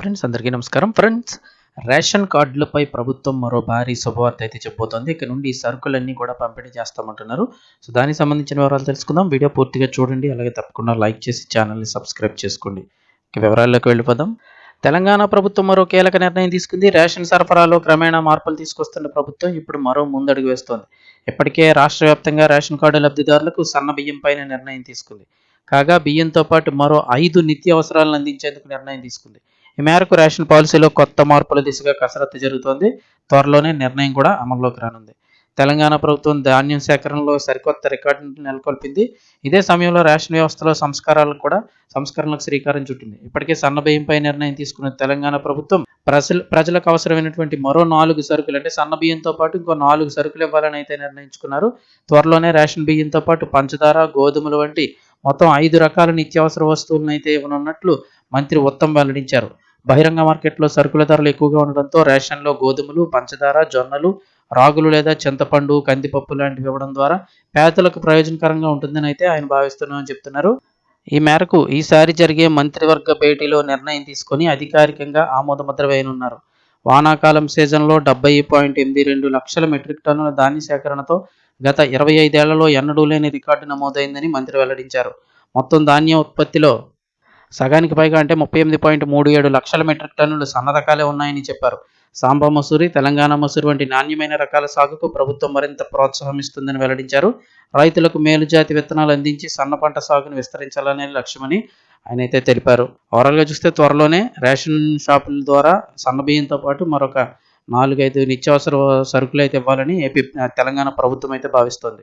Friends అందరికీ నమస్కారం. Friends ration కార్డులపై ప్రభుత్వం మరో భారీ శుభవార్త అయితే చెప్పబోతోంది. ఇక్కడ నుండి ఈ సరుకులన్నీ కూడా పంపిణీ చేస్తామంటున్నారు. సో దానికి సంబంధించిన వివరాలు తెలుసుకుందాం. వీడియో పూర్తిగా చూడండి. అలాగే తప్పకుండా లైక్ చేసి ఛానల్ని సబ్స్క్రైబ్ చేసుకోండి. ఇక వివరాల్లోకి వెళ్ళిపోదాం. తెలంగాణ ప్రభుత్వం మరో కీలక నిర్ణయం తీసుకుంది. రేషన్ సరఫరాలో క్రమేణా మార్పులు తీసుకొస్తున్న ప్రభుత్వం ఇప్పుడు మరో ముందడుగు వేస్తోంది. ఇప్పటికే రాష్ట్ర వ్యాప్తంగా రేషన్ కార్డు లబ్ధిదారులకు సన్న బియ్యం పైన నిర్ణయం తీసుకుంది. కాగా బియ్యంతో పాటు మరో ఐదు నిత్యావసరాలను అందించేందుకు నిర్ణయం తీసుకుంది. ఈ మేరకు రేషన్ పాలసీలో కొత్త మార్పుల దిశగా కసరత్తు జరుగుతోంది. త్వరలోనే నిర్ణయం కూడా అమల్లోకి రానుంది. తెలంగాణ ప్రభుత్వం ధాన్యం సేకరణలో సరికొత్త రికార్డును నెలకొల్పింది. ఇదే సమయంలో రేషన్ వ్యవస్థలో సంస్కారాలకు కూడా సంస్కరణలకు శ్రీకారం చుట్టింది. ఇప్పటికే సన్నబియ్యంపై నిర్ణయం తీసుకున్న తెలంగాణ ప్రభుత్వం ప్రజలు ప్రజలకు అవసరమైనటువంటి మరో నాలుగు సరుకులు అంటే సన్న బియ్యంతో పాటు ఇంకో నాలుగు సరుకులు ఇవ్వాలని అయితే నిర్ణయించుకున్నారు. త్వరలోనే రేషన్ బియ్యంతో పాటు పంచదార గోధుమలు వంటి మొత్తం ఐదు రకాల నిత్యావసర వస్తువులను అయితే ఇవ్వనున్నట్లు మంత్రి ఉత్తమ్ వెల్లడించారు. బహిరంగ మార్కెట్లో సరుకుల ధరలు ఎక్కువగా ఉండడంతో రేషన్లో గోధుమలు పంచదార జొన్నలు రాగులు లేదా చింతపండు కందిపప్పు లాంటివి ఇవ్వడం ద్వారా పేదలకు ప్రయోజనకరంగా ఉంటుందని అయితే ఆయన భావిస్తున్నామని చెప్తున్నారు. ఈ మేరకు ఈసారి జరిగే మంత్రివర్గ భేటీలో నిర్ణయం తీసుకొని అధికారికంగా ఆమోదముద్ర వేయనున్నారు. వానాకాలం సీజన్లో డెబ్బై పాయింట్ ఎనిమిది రెండు లక్షల మెట్రిక్ టన్నుల ధాన్య సేకరణతో గత ఇరవై ఐదేళ్ళలో ఎన్నడూ లేని రికార్డు నమోదైందని మంత్రి వెల్లడించారు. మొత్తం ధాన్య ఉత్పత్తిలో సగానికి పైగా అంటే ముప్పై ఎనిమిది పాయింట్ మూడు ఏడు లక్షల మెట్రిక్ టన్నులు సన్న రకాలే ఉన్నాయని చెప్పారు. సాంబా మసూరి తెలంగాణ మసూరి వంటి నాణ్యమైన రకాల సాగుకు ప్రభుత్వం మరింత ప్రోత్సాహం ఇస్తుందని వెల్లడించారు. రైతులకు మేలు జాతి విత్తనాలు అందించి సన్న పంట సాగును విస్తరించాలనే లక్ష్యమని ఆయన అయితే తెలిపారు. ఓవరాల్గా చూస్తే త్వరలోనే రేషన్ షాపుల ద్వారా సన్న బియ్యంతో పాటు మరొక నాలుగైదు నిత్యావసర సరుకులు అయితే ఇవ్వాలని ఏపీ తెలంగాణ ప్రభుత్వం అయితే భావిస్తోంది.